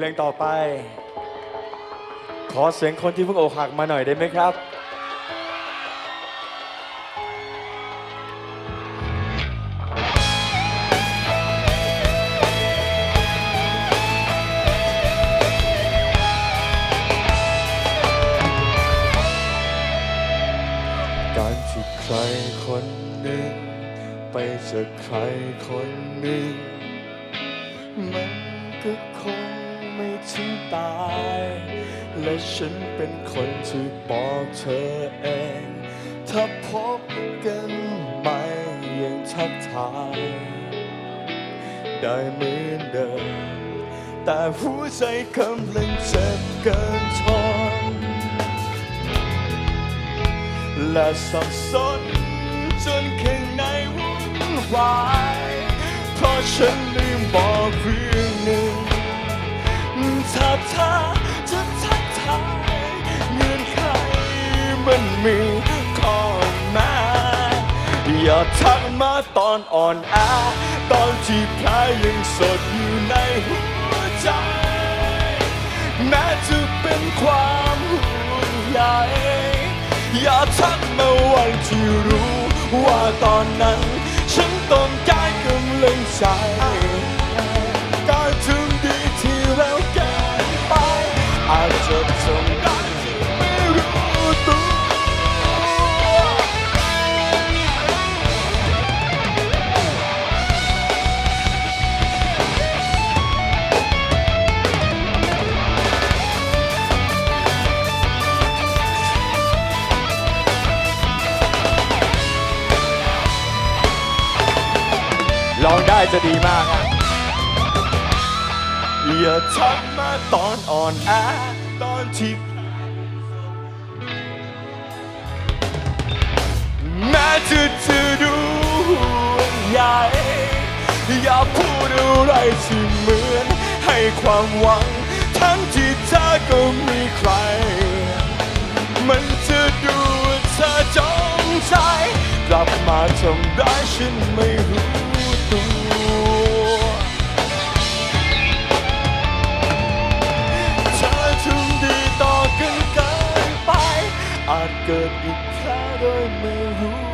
เพลงต่อไป ขอเสียงคนที่เพิ่งอกหักมาหน่อยได้ไหมครับการที่ใครคนหนึ่ง ไปเจอใครคนหนึ่ง มันก็คง ไม่ถึงตาย และฉันเป็นคนที่บอกเธอเอง ถ้าพบกันใหม่ยังทักทาย ได้เหมือนเดิม แต่หัวใจกำลังเจ็บเกินทนและสับสนจนข้างในวุ่นวาย เพราะฉันลืมบอกเรื่องาเธอจะทักทายเงื่อนไขมันมีข้อแม้อย่าทักมาตอนอ่อนแอตอนที่แผลยังสดอยู่ในหัวใจ แม้จะเป็นความห่วงใยอย่าทักมาวันที่รู้ว่าตอนนั้น ฉันต้องการกำลังใจ ลองได้จะดีมากอะอย่าทักมาตอนอ่อนแอตอนที่แม้จะจะดูห่วงใยอย่าพูดอะไรที่เหมือนให้ความหวัง ทั้งที่เธอก็มีใคร มันจะดูเธอจงใจ กลับมาทำร้ายฉันไม่รู้ เกิดอีกแค่โดยไม่รู้